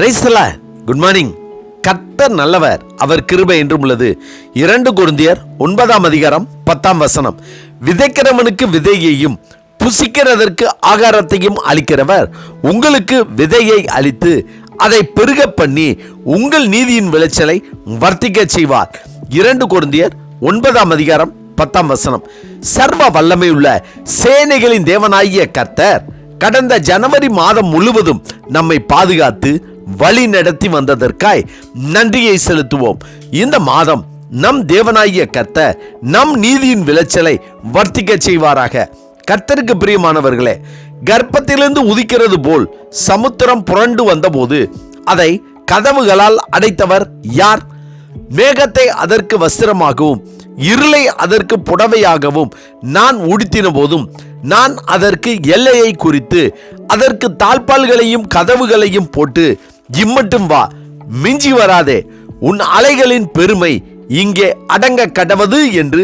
பிரைஸ்ல good morning கர்த்தர் நல்லவர். அவர் கிருபை என்றும் உள்ளது. இரண்டு குருந்தியர் ஒன்பதாம் அதிகாரம் பத்தாம் வசனம். விதைக்கிறவனுக்கு விதையையும் புசிக்கிறதற்கு ஆகாரத்தையும் அளிக்கிறவர். உங்களுக்கு விதையை அளித்து அதை பெருக பண்ணி உங்கள் நீதியின் விளைச்சலை வர்த்திக்க செய்வார். இரண்டு குருந்தியர் ஒன்பதாம் அதிகாரம் பத்தாம் வசனம். சர்வ வல்லமையுள்ள சேனைகளின் தேவனாகிய கர்த்தர் கடந்த ஜனவரி மாதம் முழுவதும் நம்மை பாதுகாத்து வழி நடத்தி வந்ததற்காய் நன்றியை செலுத்துவோம். இந்த மாதம் நம் தேவனாகிய கத்த நம் நீதியின் விளைச்சலை வர்த்திக்க செய்வாராக. கர்த்தருக்கு பிரியமானவர்களே கர்ப்பத்திலிருந்து உதிக்கிறது போல் சமுத்திரம் புரண்டு வந்தபோது அதை கதவுகளால் அடைத்தவர் யார்? மேகத்தை அதற்கு வஸ்திரமாகவும் இருளை அதற்கு புடவையாகவும் நான் உடுத்தின போதும் நான் அதற்கு எல்லையை குறித்து அதற்கு தாழ்பால்களையும் கதவுகளையும் போட்டு இம்மட்டும் வா. மிஞ்சி வராதே. உன் அலைகளின் பெருமை இங்கே அடங்க கடவது என்று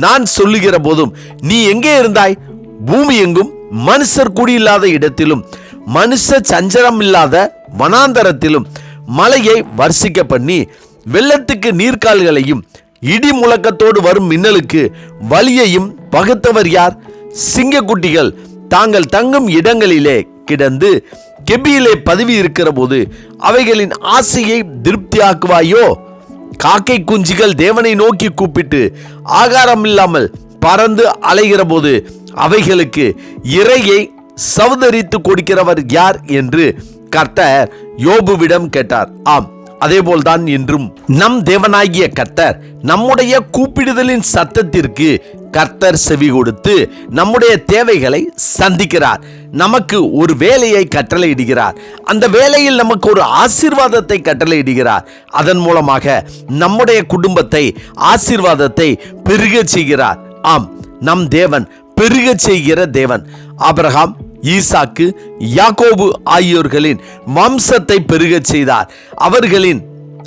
நான் சொல்லுகிற போதும் நீ எங்கே இருந்தாய்? பூமி எங்கும் மனுஷர் குடியில்லாத இடத்திலும் மனுஷ சஞ்சலம் இல்லாத வனாந்தரத்திலும் மலையை வர்ஷிக்க பண்ணி வெள்ளத்துக்கு நீர்க்கால்களையும் இடி முழக்கத்தோடு வரும் மின்னலுக்கு வழியையும் பகுத்தவர் யார்? சிங்கக்குட்டிகள் தாங்கள் தங்கும் இடங்களிலே கிடந்து கெபியிலே பதவி இருக்கிற போது அவைகளின் ஆசையை திருப்தியாக்குவாயோ? காக்கை குஞ்சுகள் தேவனை நோக்கி கூப்பிட்டு ஆகாரம் இல்லாமல் பறந்து அலைகிற போது அவைகளுக்கு இறையை சவதரித்து கொடுக்கிறவர் யார் என்று கர்த்தர் யோபுவிடம் கேட்டார். ஆம். அதேபோல்தான் என்றும் நம் தேவனாகிய கர்த்தர் நம்முடைய கூப்பிடுதலின் சத்தத்திற்கு கர்த்தர் செவி கொடுத்து நம்முடைய தேவைகளை சந்திக்கிறார். நமக்கு ஒரு வேலையை கட்டளையிடுகிறார். அந்த வேலையில் நமக்கு ஒரு ஆசீர்வாதத்தை கட்டளையிடுகிறார். அதன் மூலமாக நம்முடைய குடும்பத்தை ஆசீர்வாதத்தை பெருகச் செய்கிறார். ஆம் நம் தேவன் பெருகச் செய்கிற தேவன். ஆபிரகாம் ஈசாக்கு யாக்கோபு ஆகியோர்களின் வம்சத்தை பெருகச் செய்தார். அவர்களின்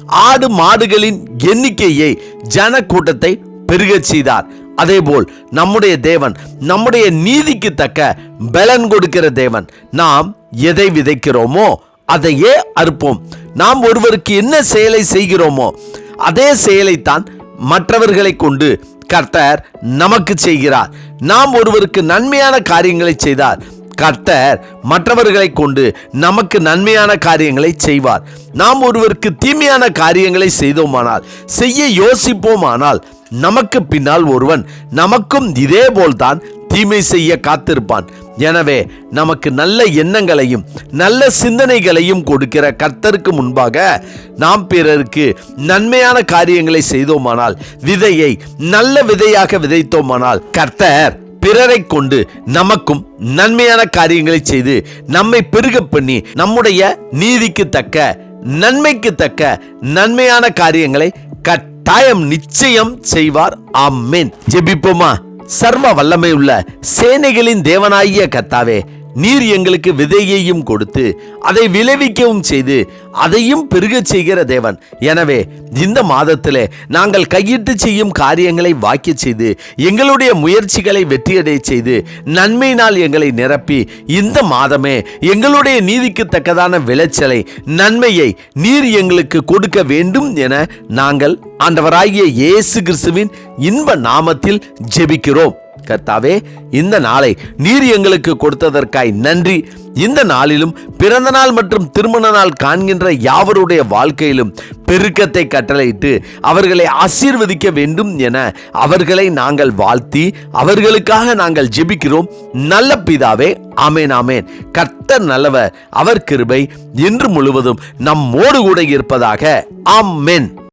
ஆடு மாடுகளின் எண்ணிக்கையை ஜன கூட்டத்தை பெருகச் செய்தார். அதேபோல் நம்முடைய தேவன் நம்முடைய நீதிக்கு தக்க பலன் கொடுக்கிற தேவன். நாம் எதை விதைக்கிறோமோ அதையே அறுப்போம். நாம் ஒருவருக்கு என்ன செயலை செய்கிறோமோ அதே செயலைத்தான் மற்றவர்களை கொண்டு கர்த்தர் நமக்கு செய்கிறார். நாம் ஒருவருக்கு நன்மையான காரியங்களை செய்தார். கர்த்தர் மற்றவர்களை கொண்டு நமக்கு நன்மையான காரியங்களை செய்வார். நாம் ஒருவருக்கு தீமையான காரியங்களை செய்தோமானால் செய்ய யோசிப்போமானால் நமக்கு பின்னால் ஒருவன் நமக்கும் இதே போல்தான் தீமை செய்ய காத்திருப்பான். எனவே நமக்கு நல்ல எண்ணங்களையும் நல்ல சிந்தனைகளையும் கொடுக்கிற கர்த்தருக்கு முன்பாக நாம் பிறருக்கு நன்மையான காரியங்களை செய்தோமானால் விதையை நல்ல விதையாக விதைத்தோமானால் கர்த்தர் பிறரை கொண்டு நமக்கும் நன்மையான காரியங்களை செய்து நம்மை பெருக பண்ணி நம்முடைய நீதிக்கு தக்க நன்மைக்கு தக்க நன்மையான காரியங்களை கட்டாயம் நிச்சயம் செய்வார். ஆமேன். ஜெபிப்போமா? சர்வ வல்லமை உள்ள சேனைகளின் தேவனாகிய கத்தாவே நீர் எங்களுக்கு விதையையும் கொடுத்து அதை விளைவிக்கவும் செய்து அதையும் பெருகச் செய்கிற தேவன். எனவே இந்த மாதத்திலே நாங்கள் கையிட்டு செய்யும் காரியங்களை வாக்கி செய்து எங்களுடைய முயற்சிகளை வெற்றியடை செய்து நன்மையினால் எங்களை நிரப்பி இந்த மாதமே எங்களுடைய நீதிக்கு தக்கதான விளைச்சலை நன்மையை நீர் எங்களுக்கு கொடுக்க வேண்டும் என நாங்கள் ஆண்டவராகிய இயேசு கிறிஸ்துவின் இன்ப நாமத்தில் ஜெபிக்கிறோம். கர்த்தாவே இந்த நாளை நீர் எங்களுக்கு கொடுத்ததற்காய் நன்றி. இந்த நாளிலும் பிறந்த நாள் மற்றும் திருமண நாள் காண்கின்ற யாவருடைய வாழ்க்கையிலும் பெருக்கத்தை கட்டளையிட்டு அவர்களை ஆசீர்வதிக்க வேண்டும் என அவர்களை நாங்கள் வாழ்த்தி அவர்களுக்காக நாங்கள் ஜெபிக்கிறோம். நல்ல பிதாவே ஆமேன் ஆமேன். கர்த்தர் நல்லவர் அவர் கிருபை இன்று முழுவதும் நம்மோடு கூட இருப்பதாக. ஆமென்.